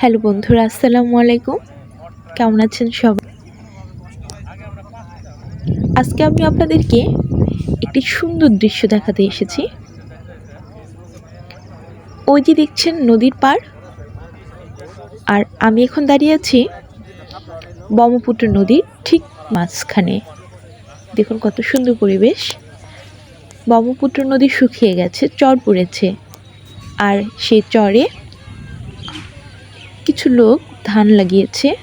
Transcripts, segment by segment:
Hello বন্ধুরা, আসসালামু আলাইকুম। কেমন আছেন সবাই আজকে আমি আপনাদেরকে একটি সুন্দর দৃশ্য দেখাতে এসেছি। ওই যে দেখছেন নদীর পার আর আমি এখন দাঁড়িয়ে আছি ব্রহ্মপুত্র নদীর ঠিক মাঝখানে। দেখুন কত সুন্দর পরিবেশ। ব্রহ্মপুত্র নদী শুকিয়ে গেছে, চর পড়েছে। আর সে চরে কিছু লোক ধান লাগিয়েছে।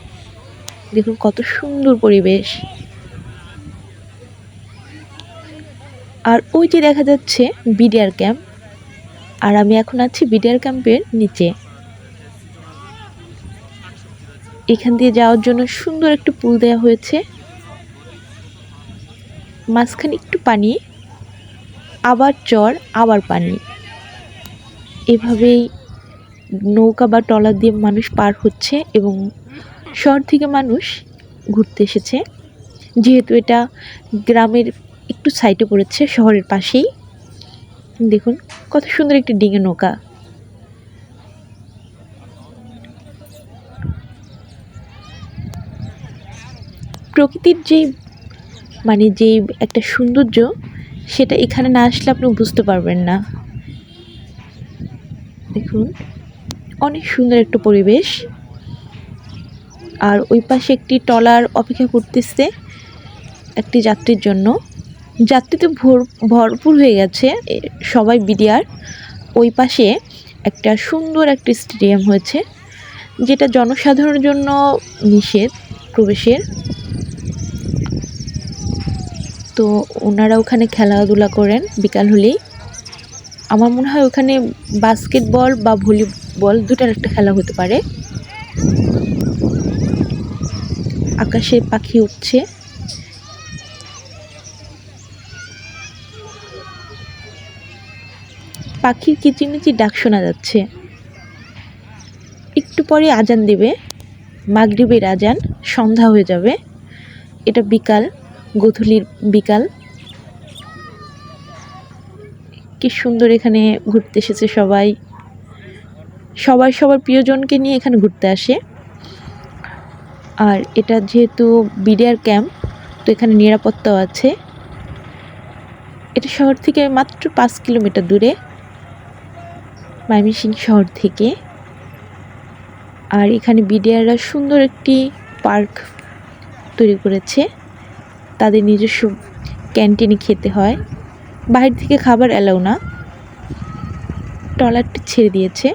দেখুন কত সুন্দর পরিবেশ। আর ওই যে দেখা যাচ্ছে বিডিআর ক্যাম্প। আর আমি এখন আছি বিডিআর ক্যাম্পের নিচে। এখান দিয়ে যাওয়ার জন্য সুন্দর একটা পুল দেওয়া হয়েছে। মাঝখানে একটু পানি, আবার চর, আবার পানি। এভাবেই নৌকা বা ট্রলার দিয়ে মানুষ পার হচ্ছে এবং শহর থেকে মানুষ ঘুরতে এসেছে। যেহেতু এটা গ্রামের একটু সাইডে পড়েছে, শহরের পাশেই। দেখুন, কত সুন্দর একটি ডিঙে নৌকা। প্রকৃতির যেই মানে যেই একটা সৌন্দর্য, সেটা এখানে না আসলে আপনি বুঝতে পারবেন না। দেখুন, অনেক সুন্দর একটা পরিবেশ। আর ওই পাশে একটি ট্রলার অপেক্ষা করতেছে একটি যাত্রীর জন্য। যাত্রীতে ভর, ভরপুর হয়ে গেছে সবাই বিডিআর। ওই পাশে একটা সুন্দর একটি স্টেডিয়াম হয়েছে, যেটা জনসাধারণের জন্য নিষেধ প্রবেশের। তো ওনারা ওখানে খেলাধুলা করেন, বিকাল হলেই। আমার মনে হয় ওখানে বাস্কেটবল বা ভলিবল দুটার একটা খেলা হতে পারে। আকাশে পাখি উঠছে। পাখির কিচিমিচি ডাক শোনা যাচ্ছে। একটু পরে আজান দেবে। মাগরিবের আজান, সন্ধ্যা হয়ে যাবে। এটা বিকাল, গোধূলির বিকাল। কি সুন্দর এখানে ঘুরতে এসেছে সবাই। সবাই, সবার প্রিয়জনকে নিয়ে এখানে ঘুরতে আসে। আর এটা যেহেতু বিডিআর ক্যাম্প, তো এখানে নিরাপত্তাও আছে। এটা শহর থেকে মাত্র পাঁচ কিলোমিটার দূরে, ময়মনসিংহ শহর থেকে। আর এখানে বিডিআররা সুন্দর একটি পার্ক তৈরি করেছে। তাদের নিজস্ব ক্যান্টিনে খেতে হয়। বাইরে থেকে খাবার অ্যালাউ না। ট্রলারটি ছেড়ে দিয়েছে।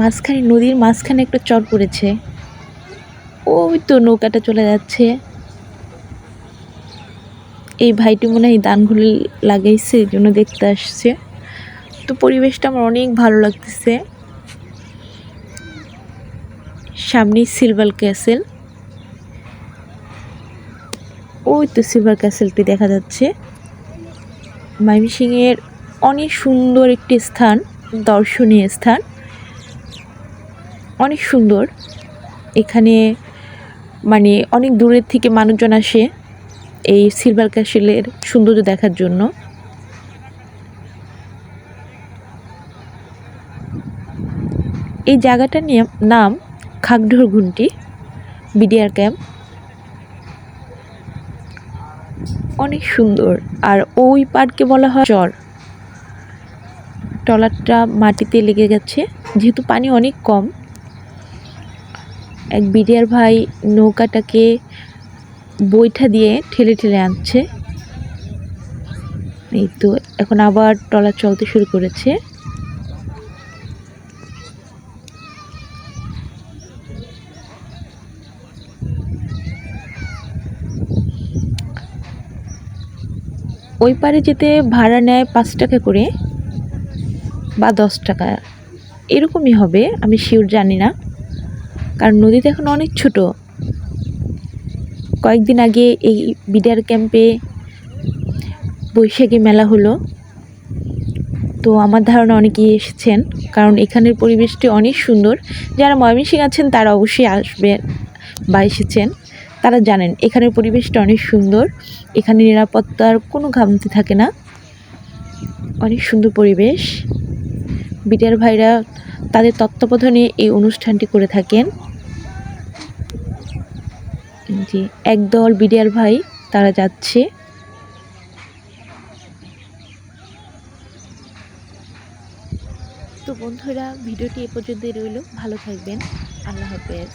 মাঝখানে নদীর মাঝখানে একটা চর পড়েছে। ওই তো নৌকাটা চলে যাচ্ছে। এই ভাইটি মনে হয় ধানগুলো লাগাইছে, এই জন্য দেখতে আসছে। তো পরিবেশটা আমার অনেক ভালো লাগতেছে। সামনেই সিলভার ক্যাসেল। ওই তো সিলভার ক্যাসেলটি দেখা যাচ্ছে। ময়মনসিংহের অনেক সুন্দর একটি স্থান, দর্শনীয় স্থান। অনেক সুন্দর। এখানে মানে অনেক দূরের থেকে মানুষজন আসে। এই সিলভার ক্যাসেলের সৌন্দর্য দেখার জন্য। এই জায়গাটার নাম খাগঢোর ঘুন্টি বিডিআর ক্যাম্প। অনেক সুন্দর। আর ওই পার্ককে বলা হয় চর। ট্রলারটা মাটিতে লেগে গেছে। যেহেতু পানি অনেক কম, এক বিডিআর ভাই নৌকাটাকে বইটা দিয়ে ঠেলে ঠেলে আনছে এই তো, এখন আবার ট্রলার চলতে শুরু করেছে। ওই পারে যেতে ভাড়া নেয় পাঁচ টাকা করে বা দশ টাকা। এরকমই হবে, আমি শিওর জানি না। কারণ নদীতে এখন অনেক ছোট। কয়েকদিন আগে এই বিডার ক্যাম্পে বৈশাখী মেলা হলো। তো আমার ধারণা অনেকেই এসেছেন, কারণ এখানের পরিবেশটি অনেক সুন্দর। যারা ময়মনসিং আছেন, তারা অবশ্যই আসবেন বা এসেছেন। তারা জানেন, এখানের পরিবেশটা অনেক সুন্দর। এখানে নিরাপত্তার কোনো ঘামতি থাকে না। অনেক সুন্দর পরিবেশ। বিটিআর ভাইরা তাদের তত্ত্বাবধানে এই অনুষ্ঠানটি করে থাকেন। জি, একদল বিডিআর ভাই, তারা যাচ্ছে। তো বন্ধুরা, ভিডিওটি এ পর্যন্তই রইল। ভালো থাকবেন। আল্লাহ হাফেজ।